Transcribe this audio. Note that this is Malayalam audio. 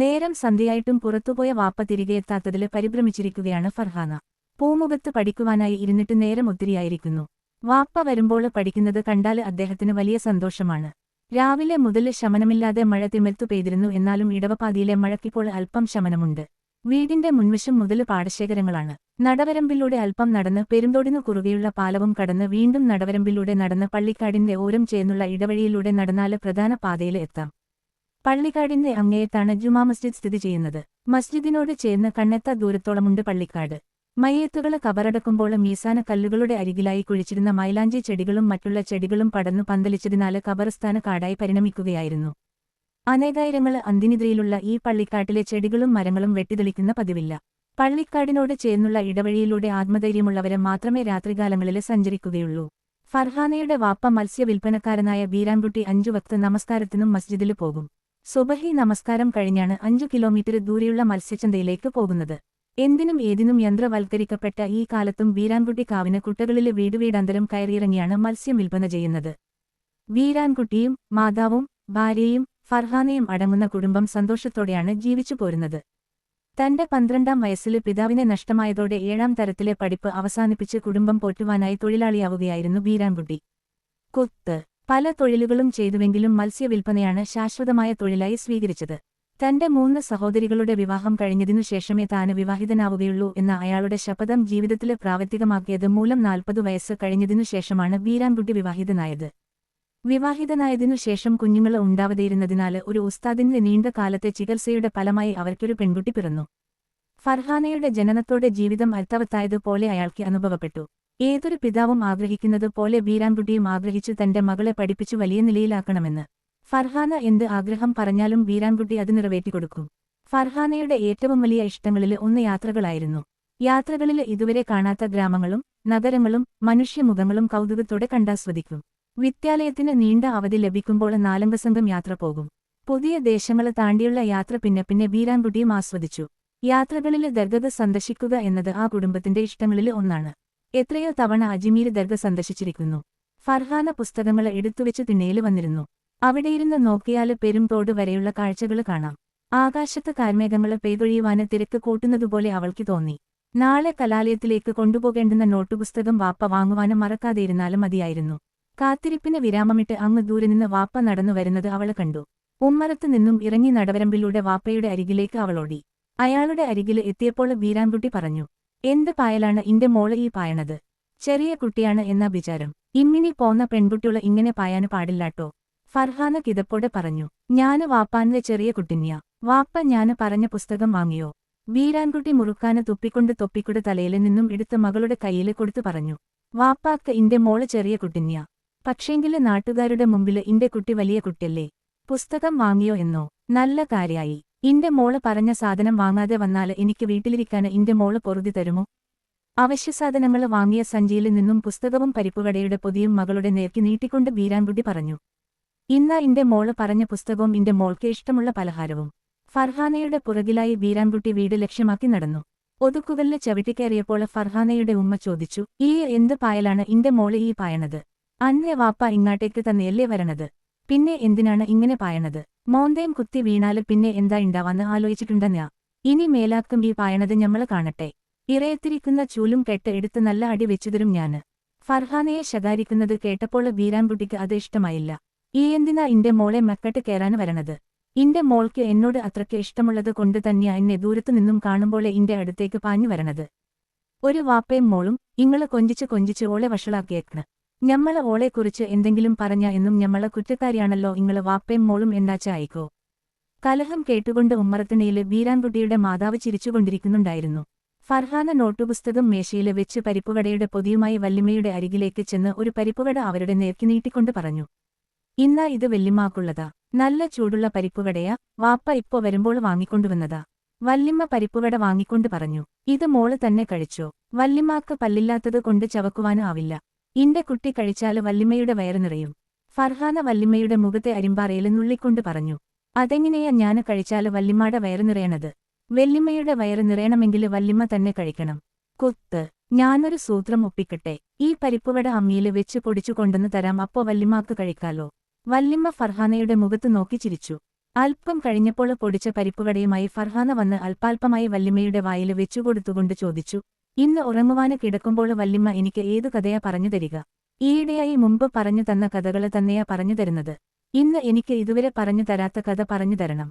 നേരം സന്ധ്യയായിട്ടും പുറത്തുപോയ വാപ്പ തിരികെ എത്താത്തതിൽ പരിഭ്രമിച്ചിരിക്കുകയാണ് ഫർഹാന. പൂമുഖത്ത് പഠിക്കുവാനായി ഇരുന്നിട്ട് നേരം ഒത്തിരിയായിരിക്കുന്നു. വാപ്പ വരുമ്പോൾ പഠിക്കുന്നത് കണ്ടാൽ അദ്ദേഹത്തിന് വലിയ സന്തോഷമാണ്. രാവിലെ മുതൽ ശമനമില്ലാതെ മഴ തിമിർത്തു പെയ്തിരുന്നു എന്നാലും ഇടവപാതിയിലെ മഴയ്ക്കിപ്പോൾ അല്പം ശമനമുണ്ട്. വീടിന്റെ മുൻവശം മുതൽ പാടശേഖരങ്ങളാണ്. നടവരമ്പിലൂടെ അല്പം നടന്ന് പെരുന്തോടിനു കുറുകെയുള്ള പാലവും കടന്ന് വീണ്ടും നടവരമ്പിലൂടെ നടന്ന് പള്ളിക്കാടിന്റെ ഓരം ചേർന്നുള്ള ഇടവഴിയിലൂടെ നടന്നാൽ പ്രധാന പാതയിൽ എത്താം. പള്ളിക്കാടിന്റെ അങ്ങേയത്താണ് ജുമാ മസ്ജിദ് സ്ഥിതി ചെയ്യുന്നത്. മസ്ജിദിനോട് ചേർന്ന് കണ്ണെത്ത ദൂരത്തോളമുണ്ട് പള്ളിക്കാട്. മയ്യത്തുകൾ കബറടക്കുമ്പോൾ മീസാന കല്ലുകളുടെ അരികിലായി കുഴിച്ചിരുന്ന മൈലാഞ്ചി ചെടികളും മറ്റുള്ള ചെടികളും പടന്നു പന്തലിച്ചതിനാൽ കബറസ്ഥാന കാടായി പരിണമിക്കുകയായിരുന്നു. അനേകായിരങ്ങൾ അന്തിനിദ്രയിലുള്ള ഈ പള്ളിക്കാട്ടിലെ ചെടികളും മരങ്ങളും വെട്ടിതെളിക്കുന്ന പതിവില്ല. പള്ളിക്കാടിനോട് ചേർന്നുള്ള ഇടവഴിയിലൂടെ ആത്മധൈര്യമുള്ളവരെ മാത്രമേ രാത്രികാലങ്ങളിൽ സഞ്ചരിക്കുകയുള്ളൂ. ഫർഹാനയുടെ വാപ്പ മത്സ്യ വിൽപ്പനക്കാരനായ ബീരാൻകുട്ടി അഞ്ചു വക്ത് നമസ്കാരത്തിനും മസ്ജിദിൽ പോകും. സുബഹി നമസ്കാരം കഴിഞ്ഞാണ് അഞ്ചു കിലോമീറ്റർ ദൂരെയുള്ള മത്സ്യച്ചന്തയിലേക്ക് പോകുന്നത്. എന്തിനും ഏതിനും യന്ത്രവൽക്കരിക്കപ്പെട്ട ഈ കാലത്തും വീരാൻകുട്ടി കാവിന് കുട്ടകളിലെ വീടുവീടാന്തരം കയറിയിറങ്ങിയാണ് മത്സ്യം വിൽപ്പന ചെയ്യുന്നത്. വീരാൻകുട്ടിയും മാതാവും ഭാര്യയും ഫർഹാനയും അടങ്ങുന്ന കുടുംബം സന്തോഷത്തോടെയാണ് ജീവിച്ചു പോരുന്നത്. തന്റെ പന്ത്രണ്ടാം വയസ്സിൽ പിതാവിനെ നഷ്ടമായതോടെ ഏഴാം തരത്തിലെ പഠിപ്പ് അവസാനിപ്പിച്ച് കുടുംബം പോറ്റുവാനായി തൊഴിലാളിയാവുകയായിരുന്നു വീരാൻകുട്ടി. കുത്ത് പല തൊഴിലുകളും ചെയ്തുവെങ്കിലും മത്സ്യവിൽപ്പനയാണ് ശാശ്വതമായ തൊഴിലായി സ്വീകരിച്ചത്. തന്റെ മൂന്ന് സഹോദരികളുടെ വിവാഹം കഴിഞ്ഞതിനു ശേഷമേ താന് വിവാഹിതനാവുകയുള്ളൂ എന്ന അയാളുടെ ശപഥം ജീവിതത്തിൽ പ്രാവർത്തികമാക്കിയത് മൂലം നാൽപ്പതു വയസ്സ് കഴിഞ്ഞതിനു ശേഷമാണ് ബീരാൻകുട്ടി വിവാഹിതനായത്. വിവാഹിതനായതിനു ശേഷം കുഞ്ഞുങ്ങൾ ഉണ്ടാവതെയിരുന്നതിനാൽ ഒരു ഉസ്താദിന്റെ നീണ്ട കാലത്തെ ചികിത്സയുടെ ഫലമായി അവർക്കൊരു പെൺകുട്ടി പിറന്നു. ഫർഹാനയുടെ ജനനത്തോടെ ജീവിതം അർത്ഥവത്തായതുപോലെ അയാൾക്ക് അനുഭവപ്പെട്ടു. ഏതൊരു പിതാവും ആഗ്രഹിക്കുന്നത് പോലെ ബീരാൻകുട്ടിയും ആഗ്രഹിച്ചു തന്റെ മകളെ പഠിപ്പിച്ചു വലിയ നിലയിലാക്കണമെന്ന്. ഫർഹാന എന്ത് ആഗ്രഹം പറഞ്ഞാലും ബീരാൻകുട്ടി അത് നിറവേറ്റിക്കൊടുക്കും. ഫർഹാനയുടെ ഏറ്റവും വലിയ ഇഷ്ടങ്ങളിൽ ഒന്ന് യാത്രകളായിരുന്നു. യാത്രകളിൽ ഇതുവരെ കാണാത്ത ഗ്രാമങ്ങളും നഗരങ്ങളും മനുഷ്യമുഖങ്ങളും കൗതുകത്തോടെ കണ്ടാസ്വദിക്കും വിദ്യാലയത്തിന് നീണ്ട അവധി ലഭിക്കുമ്പോൾ നാലംഗ സംഘം യാത്ര പോകും. പുതിയ ദേശങ്ങളെ താണ്ടിയുള്ള യാത്ര പിന്നെ പിന്നെ ബീരാൻകുട്ടിയും ആസ്വദിച്ചു. യാത്രകളിൽ ദർഗത സന്ദർശിക്കുക എന്നത് ആ കുടുംബത്തിന്റെ ഇഷ്ടങ്ങളിൽ ഒന്നാണ്. എത്രയോ തവണ അജ്മീർ ദർഗ സന്ദർശിച്ചിരിക്കുന്നു. ഫർഹാന പുസ്തകങ്ങൾ എടുത്തുവെച്ച് തിണ്ണയിൽ വന്നിരുന്നു. അവിടെയിരുന്ന് നോക്കിയാൽ പെരുംതോട് വരെയുള്ള കാഴ്ചകൾ കാണാം. ആകാശത്ത് കാർമേഘങ്ങൾ പെയ്തൊഴിയുവാന് തിരക്ക് കൂട്ടുന്നതുപോലെ അവൾക്ക് തോന്നി. നാളെ കലാലയത്തിലേക്ക് കൊണ്ടുപോകേണ്ടുന്ന നോട്ടുപുസ്തകം വാപ്പ വാങ്ങുവാനും മറക്കാതെയിരുന്നാലും മതിയായിരുന്നു. കാത്തിരിപ്പിന് വിരാമമിട്ട് അങ്ങ് ദൂരെ നിന്ന് വാപ്പ നടന്നു വരുന്നത് അവൾ കണ്ടു. ഉമ്മറത്ത് നിന്നും ഇറങ്ങി നടവരമ്പിലൂടെ വാപ്പയുടെ അരികിലേക്ക് അവളോടി അയാളുടെ അരികിൽ എത്തിയപ്പോൾ വീരാൻകുട്ടി പറഞ്ഞു എന്ത് പായലാണ് ഇന്റെ മോൾ ഈ പായണത്? ചെറിയ കുട്ടിയാണ് എന്ന വിചാരം. ഇമ്മിനി പോന്ന പെൺകുട്ടികൾ ഇങ്ങനെ പായാന് പാടില്ലാട്ടോ. ഫർഹാന കിതപ്പോടെ പറഞ്ഞു ഞാൻ വാപ്പാന്റെ ചെറിയ കുട്ടിനിയ വാപ്പ ഞാൻ പറഞ്ഞ പുസ്തകം വാങ്ങിയോ? വീരാൻകുട്ടി മുറുക്കാന് തുപ്പിക്കൊണ്ട് തൊപ്പിക്കുടെ തലയിൽ നിന്നും എടുത്ത് മകളുടെ കയ്യിൽ കൊടുത്തു പറഞ്ഞു വാപ്പാക്ക് ഇന്റെ മോൾ ചെറിയ കുട്ടിനിയ പക്ഷേങ്കിൽ നാട്ടുകാരുടെ മുമ്പിൽ ഇന്റെ കുട്ടി വലിയ കുട്ടിയല്ലേ? പുസ്തകം വാങ്ങിയോ എന്നോ? നല്ല കാര്യായി. ഇന്റെ മോൾ പറഞ്ഞ സാധനം വാങ്ങാതെ വന്നാൽ എനിക്ക് വീട്ടിലിരിക്കാൻ ഇന്റെ മോൾ പൊറുതി തരുമോ? അവശ്യസാധനങ്ങൾ വാങ്ങിയ സഞ്ചിയിൽ നിന്നും പുസ്തകവും പരിപ്പുകടയുടെ പൊതിയും മകളുടെ നേർക്ക് നീട്ടിക്കൊണ്ട് ബീരാൻകുട്ടി പറഞ്ഞു. ഇന്നാ ഇന്റെ മോൾ പറഞ്ഞ പുസ്തകവും ഇന്റെ മോൾക്ക് ഇഷ്ടമുള്ള പലഹാരവും. ഫർഹാനയുടെ പുറകിലായി ബീരാൻകുട്ടി വീട് ലക്ഷ്യമാക്കി നടന്നു. ഒതുക്കുകളിൽ ചവിട്ടിക്കയറിയപ്പോൾ ഫർഹാനയുടെ ഉമ്മ ചോദിച്ചു ഈ എന്ത് പായലാണ് ഇന്റെ മോൾ ഈ പായണത്? അന്നെ വാപ്പ ഇങ്ങാട്ടേക്ക് തന്നെയല്ലേ വരണത്? പിന്നെ എന്തിനാണ് ഇങ്ങനെ പായണത്? മോന്തയും കുത്തി വീണാൽ പിന്നെ എന്താ ഉണ്ടാവാന്ന് ആലോചിച്ചിട്ടുണ്ടെന്നാ. ഇനി മേലാക്കും ഈ പായണത് ഞമ്മൾ കാണട്ടെ. ഇറയത്തിരിക്കുന്ന ചൂലും കെട്ട് എടുത്ത് നല്ല അടി വെച്ചുതരും ഞാൻ. ഫർഹാനയെ ശകാരിക്കുന്നത് കേട്ടപ്പോൾ വീരാൻകുട്ടിക്ക് അത് ഇഷ്ടമായില്ല. ഈ എന്തിനാ ഇന്റെ മോളെ മക്കട്ട് കയറാൻ വരണത്? ഇന്റെ മോൾക്ക് എന്നോട് അത്രയ്ക്ക് ഇഷ്ടമുള്ളത് കൊണ്ട് തന്നെയാ എന്നെ ദൂരത്തു നിന്നും കാണുമ്പോളെ ഇന്റെ അടുത്തേക്ക് പാഞ്ഞു വരണത്. ഒരു വാപ്പയും മോളും ഇങ്ങൾ കൊഞ്ചിച്ച് കൊഞ്ചിച്ച് ഓളെ വഷളാക്കിയേക്കണ്. ഞമ്മൾ ഓളെക്കുറിച്ച് എന്തെങ്കിലും പറഞ്ഞ എന്നും ഞമ്മളെ കുറ്റക്കാരിയാണല്ലോ ഇങ്ങൾ വാപ്പയും മോളും എന്നാച്ച കലഹം കേട്ടുകൊണ്ട് ഉമ്മറത്തിനയിൽ ബീരാൻകുട്ടിയുടെ മാതാവ് ചിരിച്ചുകൊണ്ടിരിക്കുന്നുണ്ടായിരുന്നു. ഫർഹാന നോട്ടുപുസ്തകം മേശയിൽ വെച്ച് പരിപ്പുവടയുടെ പൊതിയുമായി വല്ലിമ്മയുടെ അരികിലേക്ക് ചെന്ന് ഒരു പരിപ്പുവട അവരുടെ നേർക്കി നീട്ടിക്കൊണ്ട് പറഞ്ഞു. ഇന്നാ ഇത് വെല്ലിമാക്കുള്ളതാ നല്ല ചൂടുള്ള പരിപ്പുവടയാ. വാപ്പ ഇപ്പോ വരുമ്പോൾ വാങ്ങിക്കൊണ്ടുവന്നതാ വല്ലിമ്മ പരിപ്പുവട വാങ്ങിക്കൊണ്ട് പറഞ്ഞു. ഇത് മോൾ തന്നെ കഴിച്ചോ. വല്ലിമാക്ക് പല്ലില്ലാത്തത് കൊണ്ട് ചവക്കുവാനും ആവില്ല. ഇന്റെ കുട്ടി കഴിച്ചാൽ വല്ലിമ്മയുടെ വയറ് നിറയും. ഫർഹാന വല്ലിമ്മയുടെ മുഖത്തെ അരിമ്പാറയിൽ നുള്ളിക്കൊണ്ട് പറഞ്ഞു അതെങ്ങനെയാ ഞാൻ കഴിച്ചാൽ വല്ലിമ്മയുടെ വയറ് നിറയണത്? വല്ലിമ്മയുടെ വയറ് നിറയണമെങ്കിൽ വല്ലിമ്മ തന്നെ കഴിക്കണം. കൊത്ത് ഞാനൊരു സൂത്രം ഒപ്പിക്കട്ടെ. ഈ പരിപ്പുവട അമ്മിയിൽ വെച്ച് പൊടിച്ചു കൊണ്ടുവന്ന് തരാം അപ്പോ വല്ലിമാക്ക് കഴിക്കാലോ. വല്ലിമ്മ ഫർഹാനയുടെ മുഖത്ത് നോക്കി ചിരിച്ചു. അല്പം കഴിഞ്ഞപ്പോൾ പൊടിച്ച പരിപ്പുവടയുമായി ഫർഹാന വന്ന് അല്പാൽപമായി വല്ലിമ്മയുടെ വായിൽ വെച്ചുകൊടുത്തുകൊണ്ട് ചോദിച്ചു ഇന്ന് ഉറങ്ങുവാന് കിടക്കുമ്പോൾ വല്യമ്മ എനിക്ക് ഏതു കഥയാ പറഞ്ഞു തരിക? ഈയിടെയായി മുമ്പ് പറഞ്ഞു തന്ന കഥകൾ തന്നെയാ പറഞ്ഞു തരുന്നത്. ഇന്ന് എനിക്ക് ഇതുവരെ പറഞ്ഞു തരാത്ത കഥ പറഞ്ഞു തരണം.